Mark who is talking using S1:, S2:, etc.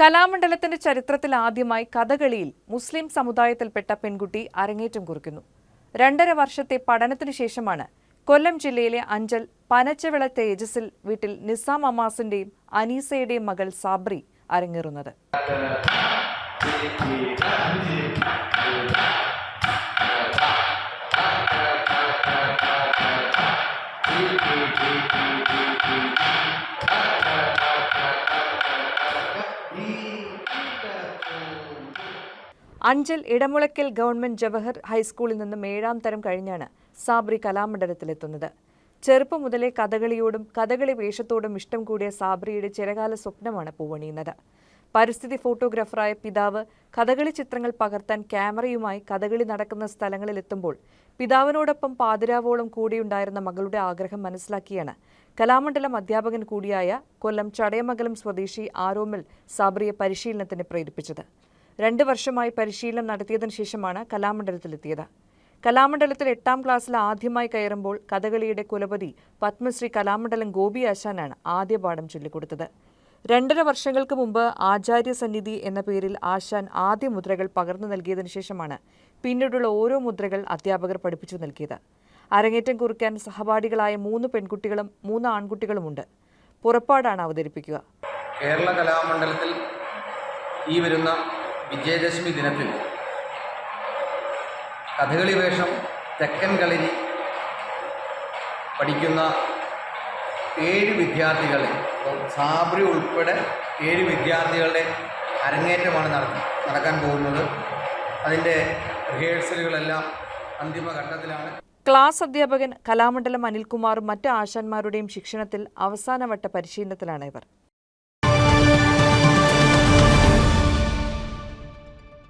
S1: കലാമണ്ഡലത്തിന്റെ ചരിത്രത്തിൽ ആദ്യമായി കഥകളിയിൽ മുസ്ലിം സമുദായത്തിൽപ്പെട്ട പെൺകുട്ടി അരങ്ങേറ്റം കുറിക്കുന്നു. രണ്ടര വർഷത്തെ പഠനത്തിനു ശേഷമാണ് കൊല്ലം ജില്ലയിലെ അഞ്ചൽ പനച്ചവിള തേജസിൽ വീട്ടിൽ നിസാം അമാസിന്റെയും അനീസയുടെയും മകൾ സാബ്രി അരങ്ങേറുന്നത്. അഞ്ചൽ ഇടമുളക്കൽ ഗവൺമെന്റ് ജവഹർ ഹൈസ്കൂളിൽ നിന്നും ഏഴാം തരം കഴിഞ്ഞാണ് സാബ്രി കലാമണ്ഡലത്തിലെത്തുന്നത്. ചെറുപ്പം മുതലേ കഥകളിയോടും കഥകളി വേഷത്തോടും ഇഷ്ടം കൂടിയ സാബ്രിയുടെ ചിരകാല സ്വപ്നമാണ് പൂവണിയുന്നത്. പരിസ്ഥിതി ഫോട്ടോഗ്രാഫറായ പിതാവ് കഥകളി ചിത്രങ്ങൾ പകർത്താൻ ക്യാമറയുമായി കഥകളി നടക്കുന്ന സ്ഥലങ്ങളിലെത്തുമ്പോൾ പിതാവിനോടൊപ്പം പാതിരാവോളം കൂടിയുണ്ടായിരുന്ന മകളുടെ ആഗ്രഹം മനസ്സിലാക്കിയാണ് കലാമണ്ഡലം അധ്യാപകൻ കൂടിയായ കൊല്ലം ചടയമംഗലം സ്വദേശി ആരോമിൽ സാബ്രിയെ പരിശീലനത്തിന് പ്രേരിപ്പിച്ചത്. രണ്ട് വർഷമായി പരിശീലനം നടത്തിയതിനു ശേഷമാണ് കലാമണ്ഡലത്തിലെത്തിയത്. കലാമണ്ഡലത്തിൽ എട്ടാം ക്ലാസ്സിൽ ആദ്യമായി കയറുമ്പോൾ കഥകളിയുടെ കുലപതി പത്മശ്രീ കലാമണ്ഡലം ഗോപി ആശാനാണ് ആദ്യ പാഠം ചൊല്ലിക്കൊടുത്തത്. രണ്ടര വർഷങ്ങൾക്ക് മുമ്പ് ആചാര്യ സന്നിധി എന്ന പേരിൽ ആശാൻ ആദ്യ മുദ്രകൾ പകർന്നു നൽകിയതിനു ശേഷമാണ് പിന്നീടുള്ള ഓരോ മുദ്രകൾ അധ്യാപകർ പഠിപ്പിച്ചു നൽകിയത്. അരങ്ങേറ്റം കുറിക്കാൻ സഹപാഠികളായ മൂന്ന് പെൺകുട്ടികളും മൂന്ന് ആൺകുട്ടികളുമുണ്ട്. പുറപ്പാടാണ് അവതരിപ്പിക്കുക.
S2: കേരള കലാമണ്ഡലത്തിൽ ഈ വരുന്ന വിജയദശമി ദിനത്തിൽ കഥകളി വേഷം തെക്കൻ കളരി പഠിക്കുന്ന ഏഴ് വിദ്യാർത്ഥികളെ സാബ്രി ഉൾപ്പെടെ ഏഴ് വിദ്യാർത്ഥികളുടെ അരങ്ങേറ്റമാണ് നടക്കാൻ പോകുന്നത്. അതിന്റെ റിഹേഴ്സലുകളെല്ലാം അന്തിമഘട്ടത്തിലാണ്.
S1: ക്ലാസ് അധ്യാപകൻ കലാമണ്ഡലം അനിൽകുമാറും മറ്റ് ആശാന്മാരുടെയും ശിക്ഷണത്തിൽ അവസാനവട്ട പരിശീലനത്തിലാണ് ഇവർ